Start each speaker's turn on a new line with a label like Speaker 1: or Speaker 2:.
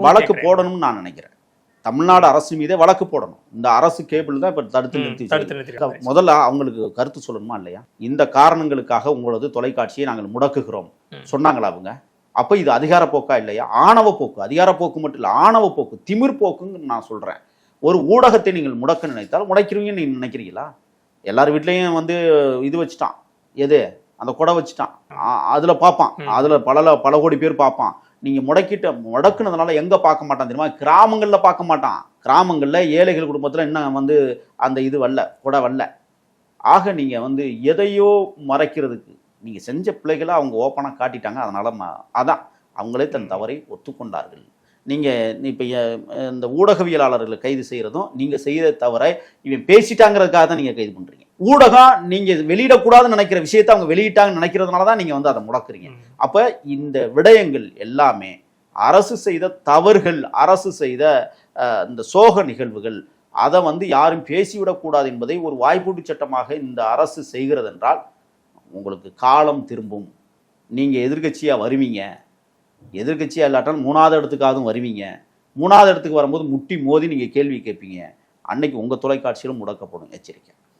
Speaker 1: வழக்கு. போடணும்னு நான் நினைக்கிறேன். தமிழ்நாடு அரசு மீதே வழக்கு போடணும். இந்த அரசு கேபிள் தான் இப்ப தடுத்து நிறுத்தி. முதல்ல அவங்களுக்கு கருத்து சொல்லணுமா இல்லையா? இந்த காரணங்களுக்காக உங்களது தொலைக்காட்சியை நாங்கள் முடக்குகிறோம். சொன்னாங்களா அவங்க? அப்ப இது அதிகார போக்கா இல்லையா? ஆணவ போக்கு. அதிகார போக்கு மட்டும் இல்ல ஆணவ போக்கு. திமிர் போக்குன்னு நான் சொல்றேன். ஒரு ஊடகத்தை நீங்கள் முடக்க நினைத்தால் முடக்கிறீங்கன்னு நீங்க நினைக்கிறீங்களா? எல்லார் வீட்லயும் வந்து இது வச்சுட்டான். எது? அந்த குடை வச்சுட்டான். அதுல பார்ப்பான். அதுல பல பல கோடி பேர் பார்ப்பான். நீங்க முடக்கிட்டு முடக்குனதுனால எங்க பார்க்க மாட்டான் தெரியுமா? கிராமங்கள்ல பார்க்க மாட்டான். கிராமங்கள்ல ஏழைகள் குடும்பத்துல இன்னும் வந்து அந்த இது வரல கூட வரல. ஆக நீங்க வந்து எதையோ மறைக்கிறதுக்கு நீங்க செஞ்ச பிள்ளைகளை அவங்க ஓப்பனா காட்டிட்டாங்க. அதனால ம- அதான் அவங்களே தன் தவறை ஒத்துக்கொண்டார்கள். நீங்க இப்ப இந்த ஊடகவியலாளர்களை கைது செய்யறதும் நீங்க செய்த தவறை இவன் பேசிட்டாங்கிறதுக்காக தான் நீங்க கைது பண்றீங்க. ஊடகம் நீங்க வெளியிடக்கூடாதுன்னு நினைக்கிற விஷயத்தை அவங்க வெளியிட்டாங்கன்னு நினைக்கிறதுனால தான் நீங்க வந்து அதை முடக்குறீங்க. அப்ப இந்த விடயங்கள் எல்லாமே அரசு செய்த தவறுகள் அரசு செய்த இந்த சோக நிகழ்வுகள் அதை வந்து யாரும் பேசிவிடக்கூடாது என்பதை ஒரு வாய்ப்பூட்டு சட்டமாக இந்த அரசு செய்கிறது என்றால் உங்களுக்கு காலம் திரும்பும். நீங்க எதிர்க்கட்சியா வருவீங்க. எதிர்க்கட்சியா இல்லாட்டாலும் மூணாவது இடத்துக்காகவும் வருவீங்க. மூணாவது இடத்துக்கு வரும்போது முட்டி மோதி நீங்க கேள்வி கேட்பீங்க. அன்னைக்கு உங்க தொலைக்காட்சியிலும் முடக்கப்படும் எச்சரிக்கை.